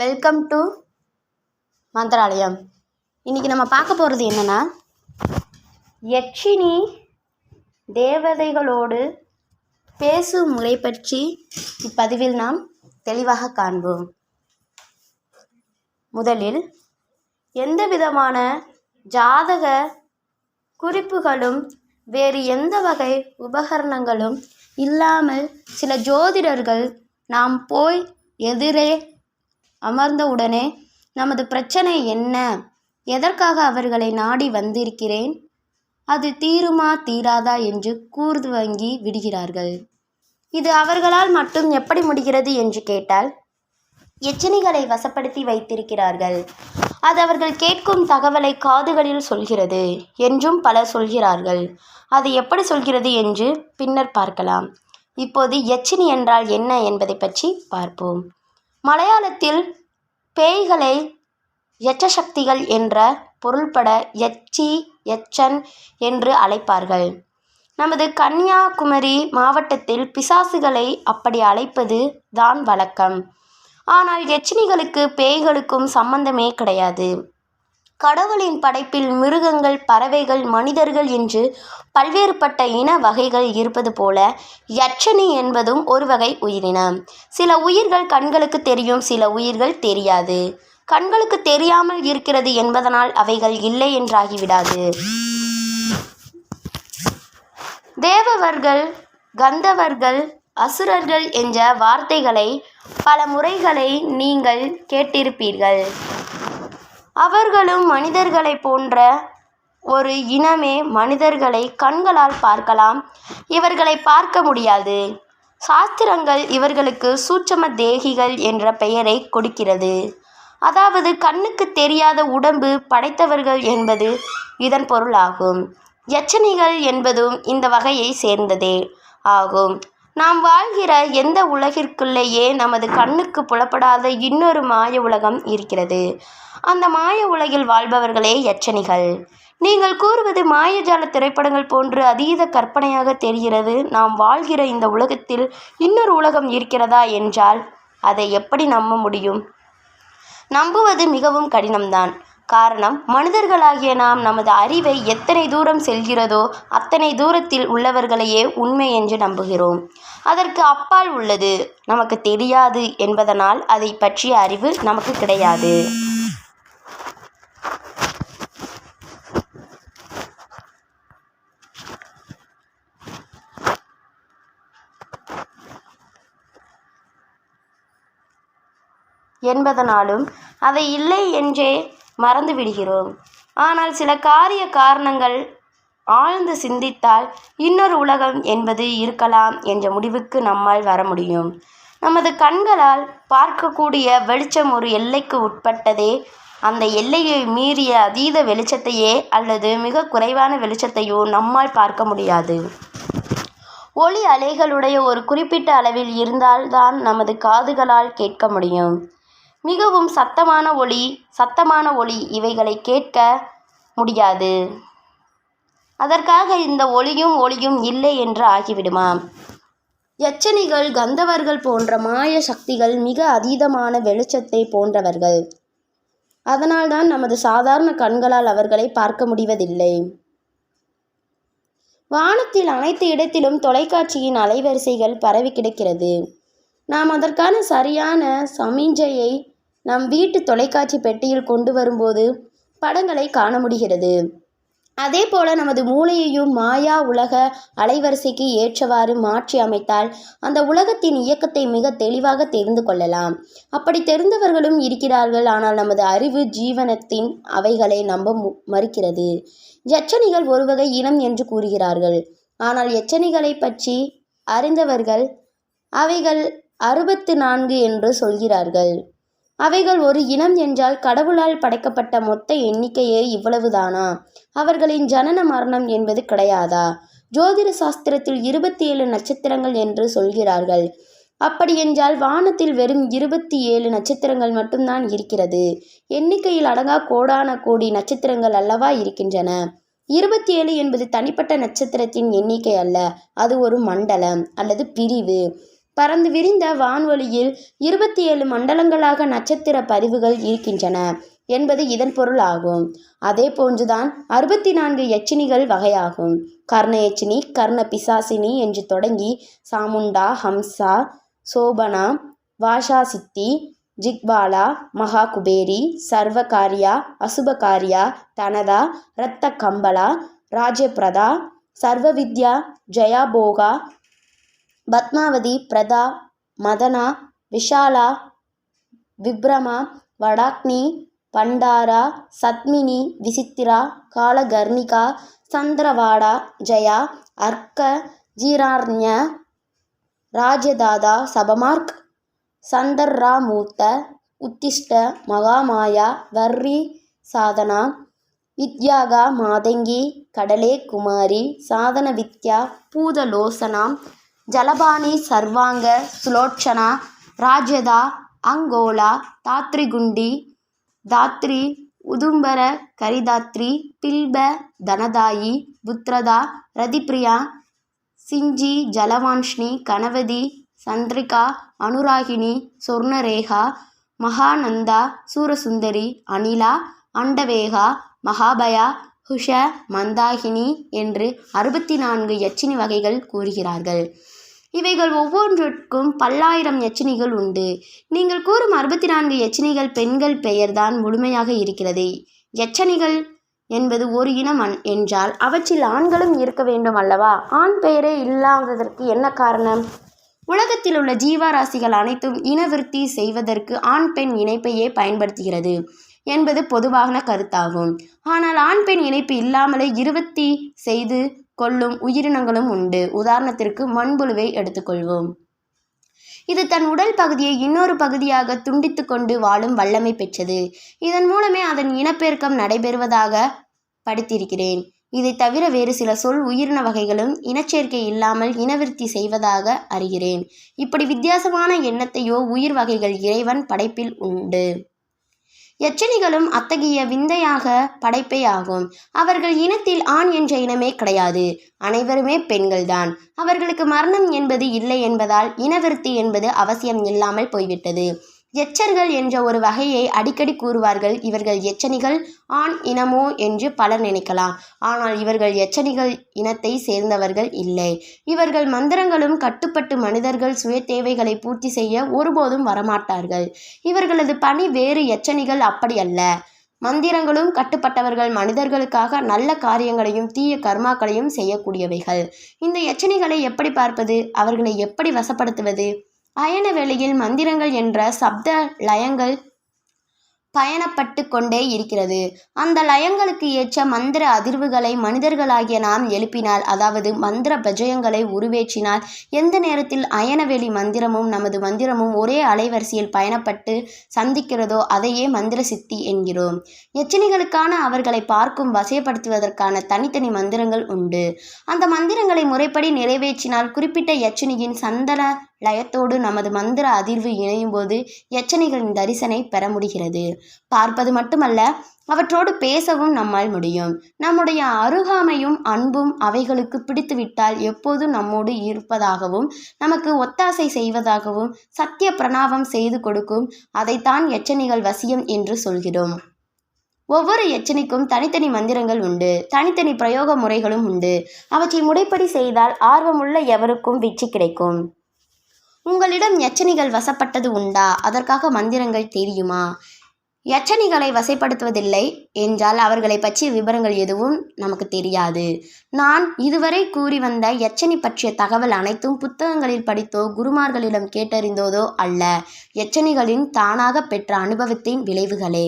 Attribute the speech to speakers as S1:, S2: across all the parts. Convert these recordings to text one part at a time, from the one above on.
S1: Welcome to Mantralayam. இன்றைக்கி நம்ம பார்க்க போகிறது என்னென்னா யட்சினி தேவதைகளோடு பேசும் முறை பற்றி இப்பதிவில் நாம் தெளிவாக காண்போம். முதலில் எந்த விதமான ஜாதக குறிப்புகளும் வேறு எந்த வகை உபகரணங்களும் இல்லாமல் சில ஜோதிடர்கள் நாம் போய் எதிரே அமர்ந்தவுடனே நமது பிரச்சனை என்ன? எதற்காக அவர்களை நாடி வந்திருக்கிறேன்? அது தீருமா தீராதா? என்று கூர்துவங்கி விடுகிறார்கள். இது அவர்களால் மட்டும் எப்படி முடிகிறது? என்று கேட்டால் எச்சனிகளை வசப்படுத்தி வைத்திருக்கிறார்கள். அது அவர்கள் கேட்கும் தகவலை காதுகளில் சொல்கிறது என்றும் பலர் சொல்கிறார்கள். அது எப்படி சொல்கிறது? என்று பின்னர் பார்க்கலாம். இப்போது எச்சினி என்றால் என்ன என்பதை பற்றி பார்ப்போம். மலையாளத்தில் பேய்களை யட்சசக்திகள் என்ற பொருள்பட யட்சி யட்சன் என்று அழைப்பார்கள். நமது கன்னியாகுமரி மாவட்டத்தில் பிசாசுகளை அப்படி அழைப்பது தான் வழக்கம். ஆனால் யட்சினிகளுக்கு பேய்களுக்கும் சம்பந்தமே கிடையாது. கடவுளின் படைப்பில் மிருகங்கள் பறவைகள் மனிதர்கள் என்று பல்வேறுபட்ட இன வகைகள் இருப்பது போல யட்சணி என்பதும் ஒரு வகை உயிரினம். சில உயிர்கள் கண்களுக்கு தெரியும் சில உயிர்கள் தெரியாது. கண்களுக்கு தெரியாமல் இருக்கிறது என்பதனால் அவைகள் இல்லை என்றாகிவிடாது. தேவவர்கள் கந்தவர்கள் அசுரர்கள் என்ற வார்த்தைகளை பல முறைகளை நீங்கள் கேட்டிருப்பீர்கள். அவர்களும் மனிதர்களைப் போன்ற ஒரு இனமே மனிதர்களை கண்களால் பார்க்கலாம். இவர்களை பார்க்க முடியாது. சாஸ்திரங்கள் இவர்களுக்கு சூட்சம தேகிகள் என்ற பெயரை கொடுக்கிறது. அதாவது கண்ணுக்கு தெரியாத உடம்பு படைத்தவர்கள் என்பது இதன் பொருளாகும். யச்சனைகள் என்பதும் இந்த வகையை சேர்ந்ததே ஆகும். நாம் வாழ்கிற எந்த உலகிற்குள்ளேயே நமது கண்ணுக்கு புலப்படாத இன்னொரு மாய உலகம் இருக்கிறது. அந்த மாய உலகில் வாழ்பவர்களே யட்சணிகள் நீங்கள் கூறுவது மாயஜால திரைப்படங்கள் போன்று அதீத கற்பனையாக தெரிகிறது. நாம் வாழ்கிற இந்த உலகத்தில் இன்னொரு உலகம் இருக்கிறதா என்றால் அதை எப்படி நம்ப முடியும்? நம்புவது மிகவும் கடினம்தான். காரணம் மனிதர்களாகிய நாம் நமது அறிவை எத்தனை தூரம் செல்கிறதோ அத்தனை தூரத்தில் உள்ளவர்களையே உண்மை என்று நம்புகிறோம். அதற்கு அப்பால் உள்ளது. நமக்கு தெரியாது என்பதனால் அதை பற்றிய அறிவு நமக்கு கிடையாது. என்பதனாலும் அதை இல்லை என்றே மறந்து விடுகிறோம். ஆனால் சில காரிய காரணங்கள் ஆழ்ந்து சிந்தித்தால் இன்னொரு உலகம் என்பது இருக்கலாம் என்ற முடிவுக்கு நம்மால் வர முடியும். நமது கண்களால் பார்க்கக்கூடிய வெளிச்சம் ஒரு எல்லைக்கு உட்பட்டதே அந்த எல்லையை மீறிய அதீத வெளிச்சத்தையே அல்லது மிக குறைவான வெளிச்சத்தையோ நம்மால் பார்க்க முடியாது. ஒளி அலைகளுடைய ஒரு குறிப்பிட்ட அளவில் இருந்தால்தான் நமது காதுகளால் கேட்க முடியும். மிகவும் சத்தமான ஒளி சத்தமான ஒளி இவைகளை கேட்க முடியாது. அதற்காக இந்த ஒளியும் ஒளியும் இல்லை என்று ஆகிவிடுமாம் யட்சணிகள் கந்தவர்கள் போன்ற மாய சக்திகள் மிக அதீதமான வெளிச்சத்தை போன்றவர்கள். அதனால்தான் நமது சாதாரண கண்களால் அவர்களை பார்க்க முடிவதில்லை. வானத்தில் அனைத்து இடத்திலும் தொலைக்காட்சியின் அலைவரிசைகள் பரவி கிடக்கிறது. நாம் அதற்கான சரியான சமிஞ்சையை நம் வீட்டு தொலைக்காட்சி பெட்டியில் கொண்டு வரும்போது படங்களை காண முடிகிறது. அதே போல நமது மூளையையும் மாயா உலக அலைவரிசைக்கு ஏற்றவாறு மாற்றி அமைத்தால் அந்த உலகத்தின் இயக்கத்தை மிக தெளிவாக தெரிந்து கொள்ளலாம். அப்படி தெரிந்தவர்களும் இருக்கிறார்கள். ஆனால் நமது அறிவு ஜீவனத்தின் அவைகளை நம்ப மு- மறுக்கிறது. எச்சனிகள் ஒரு வகை இனம் என்று கூறுகிறார்கள். ஆனால் எச்சனிகளை பற்றி அறிந்தவர்கள் அவைகள் அறுபத்து நான்கு என்று சொல்கிறார்கள். அவைகள் ஒரு இனம் என்றால் கடவுளால் படைக்கப்பட்ட மொத்த எண்ணிக்கையே இவ்வளவுதானா? அவர்களின் ஜனன மரணம் என்பது கிடையாதா? ஜோதிட சாஸ்திரத்தில் இருபத்தி ஏழு நட்சத்திரங்கள் என்று சொல்கிறார்கள். அப்படியென்றால் வானத்தில் வெறும் இருபத்தி ஏழு நட்சத்திரங்கள் மட்டும்தான் இருக்கிறது. எண்ணிக்கையில் அடங்கா கோடான கோடி நட்சத்திரங்கள் அல்லவா இருக்கின்றன? இருபத்தி ஏழு என்பது தனிப்பட்ட நட்சத்திரத்தின் எண்ணிக்கை அல்ல. அது ஒரு மண்டலம் அல்லது பிரிவு. பறந்து விரிந்த வான்வெளியில் இருபத்தி ஏழு மண்டலங்களாக நட்சத்திர பதிவுகள் இருக்கின்றன என்பது இதன் பொருள் ஆகும். அதே போன்றுதான் அறுபத்தி நான்கு எச்சினிகள் வகையாகும். கர்ண யட்சினி கர்ண பிசாசினி என்று தொடங்கி சாமுண்டா ஹம்சா சோபனா வாஷாசித்தி ஜிக்பாலா மகாகுபேரி சர்வகாரியா அசுபகாரியா தனதா ரத்த கம்பளா ராஜபிரதா சர்வவித்யா ஜயாபோகா பத்மாவதி பிரதா மதனா விஷாலா விப்ரமா வடாக்னி பண்டாரா சத்மினி விசித்திரா காலகர்ணிகா சந்திரவாடா ஜயா அர்க்க ஜீரார்ண்ய ராஜதாதா சபமார்க் சந்தர்ராமூர்த்த உத்திஷ்ட மகாமாயா வர்ரி சாதனா வித்யாகா மாதங்கி கடலே குமாரி சாதன வித்யா பூதலோசனா ஜலபாணி சர்வாங்க சுலோட்சணா ராஜதா அங்கோலா தாத்ரிகுண்டி தாத்ரி உதும்பர கரிதாத்ரி பில்ப தனதாயி புத்ரதா ரதிப்ரியா சிஞ்சி ஜலவான்ஷ்ணி கணவதி சந்திரிகா அனுராகினி சொர்ணரேகா மகானந்தா சூரசுந்தரி அனிலா அண்டவேகா மகாபயா ஹுஷ மந்தாகினி என்று அறுபத்தி நான்கு எச்சினி வகைகள் கூறுகிறார்கள். இவைகள் ஒவ்வொன்றிற்கும் பல்லாயிரம் எச்சனிகள் உண்டு. நீங்கள் கூறும் அறுபத்தி நான்கு எச்சனிகள் பெண்கள் பெயர்தான் முழுமையாக இருக்கிறது. எச்சனிகள் என்பது ஒரு இனம் என்றால் அவற்றில் ஆண்களும் இருக்க வேண்டும் அல்லவா? ஆண் பெயரே இல்லாததற்கு என்ன காரணம்? உலகத்தில் உள்ள ஜீவராசிகள் அனைத்தும் இனவிருத்தி செய்வதற்கு ஆண் பெண் இணைப்பையே பயன்படுத்துகிறது என்பது பொதுவான கருத்தாகும். ஆனால் ஆண் பெண் இணைப்பு இல்லாமலே இருபத்தி செய்து கொள்ளும் உயிரினங்களும் உண்டு. உதாரணத்திற்கு மண்புழுவை எடுத்துக்கொள்வோம். இது தன் உடல் பகுதியை இன்னொரு பகுதியாக துண்டித்து கொண்டு வாழும் வல்லமை பெற்றது. இதன் மூலமே அதன் இனப்பெருக்கம் நடைபெறுவதாக படித்திருக்கிறேன். இதை தவிர வேறு சில சொல் உயிரின வகைகளும் இனச்சேர்க்கை இல்லாமல் இனவிருத்தி செய்வதாக அறிகிறேன். இப்படி வித்தியாசமான எண்ணத்தையோ உயிர் வகைகள் இறைவன் படைப்பில் உண்டு. எச்சனிகளும் அத்தகைய விந்தையாக படைப்பே ஆகும். அவர்கள் இனத்தில் ஆண் என்ற இனமே கிடையாது. அனைவருமே பெண்கள்தான். அவர்களுக்கு மரணம் என்பது இல்லை என்பதால் இனவிருத்தி என்பது அவசியம் இல்லாமல் போய்விட்டது. எச்சர்கள் என்ற ஒரு வகையை அடிக்கடி கூறுவார்கள். இவர்கள் எச்சனிகள் ஆண் இனமோ என்று பலர் நினைக்கலாம். ஆனால் இவர்கள் எச்சனிகள் இனத்தை சேர்ந்தவர்கள் இல்லை. இவர்கள் மந்திரங்களும் கட்டுப்பட்டு மனிதர்கள் சுய தேவைகளை பூர்த்தி செய்ய ஒருபோதும் வரமாட்டார்கள். இவர்களது பணி வேறு எச்சனிகள் அப்படி அல்ல. மந்திரங்களும் கட்டுப்பட்டவர்கள் மனிதர்களுக்காக நல்ல காரியங்களையும் தீய கர்மாக்களையும் செய்யக்கூடியவைகள். இந்த எச்சனிகளை எப்படி பார்ப்பது? அவர்களை எப்படி வசப்படுத்துவது? அயனவேளியில் மந்திரங்கள் என்ற சப்த லயங்கள் பயணப்பட்டு கொண்டே இருக்கிறது. அந்த லயங்களுக்கு ஏற்ற மந்திர அதிர்வுகளை மனிதர்களாகிய நாம் எழுப்பினால் அதாவது மந்திர பஜயங்களை உருவேற்றினால் எந்த நேரத்தில் அயனவெளி மந்திரமும் நமது மந்திரமும் ஒரே அலைவரிசையில் பயணப்பட்டு சந்திக்கிறதோ அதையே மந்திர சித்தி என்கிறோம். எச்சனிகளுக்கான அவர்களை பார்க்கும் வசைப்படுத்துவதற்கான தனித்தனி மந்திரங்கள் உண்டு. அந்த மந்திரங்களை முறைப்படி நிறைவேற்றினால் குறிப்பிட்ட எச்சனியின் சந்தன லயத்தோடு நமது மந்திர அதிர்வு இணையும் போது யச்சனைகளின் தரிசனை பெற முடிகிறது. பார்ப்பது மட்டுமல்ல அவற்றோடு பேசவும் நம்மால் முடியும். நம்முடைய அருகாமையும் அன்பும் அவைகளுக்கு பிடித்துவிட்டால் எப்போதும் நம்மோடு இருப்பதாகவும் நமக்கு ஒத்தாசை செய்வதாகவும் சத்திய பிரணாபம் செய்து கொடுக்கும் அதைத்தான் எச்சனிகள் வசியம் என்று சொல்கிறோம். ஒவ்வொரு எச்சனைக்கும் தனித்தனி மந்திரங்கள் உண்டு. தனித்தனி பிரயோக முறைகளும் உண்டு. அவற்றை முறைப்படி செய்தால் ஆர்வமுள்ள எவருக்கும் வெற்றி கிடைக்கும். உங்களிடம் யச்சனிகள் வசப்பட்டது உண்டா? அதற்காக மந்திரங்கள் தெரியுமா? யச்சனிகளை வசைப்படுத்துவதில்லை என்றால் அவர்களை பற்றிய விவரங்கள் எதுவும் நமக்கு தெரியாது. நான் இதுவரை கூறி வந்த யச்சனி பற்றிய தகவல் அனைத்தும் புத்தகங்களில் படித்தோ குருமார்களிடம் கேட்டறிந்தோதோ அல்ல. யச்சனிகளின் தானாக பெற்ற அனுபவத்தின் விளைவுகளே.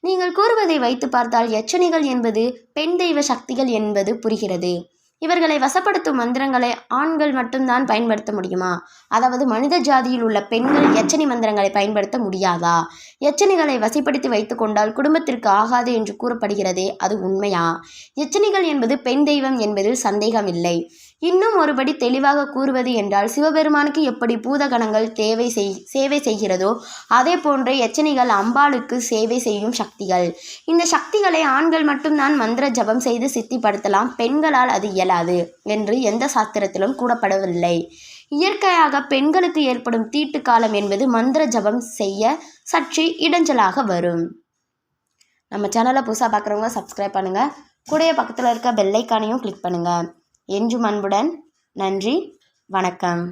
S1: நீங்கள் கூறுவதை வைத்து பார்த்தால் யச்சனிகள் என்பது பெண் தெய்வ சக்திகள் என்பது புரிகிறது. இவர்களை வசப்படுத்தும் மந்திரங்களை ஆண்கள் மட்டும்தான் பயன்படுத்த முடியுமா? அதாவது மனித ஜாதியில் உள்ள பெண்கள் எச்சனி மந்திரங்களை பயன்படுத்த முடியாதா? எச்சனிகளை வசைப்படுத்தி வைத்துக்கொண்டால் குடும்பத்திற்கு ஆகாது என்று கூறப்படுகிறதே அது உண்மையா? எச்சனிகள் என்பது பெண் தெய்வம் என்பதில் சந்தேகமில்லை. இன்னும் ஒருபடி தெளிவாக கூறுவது என்றால் சிவபெருமானுக்கு எப்படி பூதகணங்கள் தேவை செய் சேவை செய்கிறதோ அதே போன்ற எச்சனைகள் அம்பாளுக்கு சேவை செய்யும் சக்திகள். இந்த சக்திகளை ஆண்கள் மட்டும்தான் மந்திர ஜபம் செய்து சித்திப்படுத்தலாம் பெண்களால் அது இயலாது என்று எந்த சாஸ்திரத்திலும் கூறப்படவில்லை. இயற்கையாக பெண்களுக்கு ஏற்படும் தீட்டு காலம் என்பது மந்திர ஜபம் செய்ய சற்று இடைஞ்சலாக வரும். நம்ம சேனலை புதுசாக பார்க்குறவங்க சப்ஸ்கிரைப் பண்ணுங்கள் கூடைய பக்கத்தில் இருக்க பெல்லைக்கானையும் கிளிக் பண்ணுங்கள் என்றும் அன்புடன் நன்றி வணக்கம்.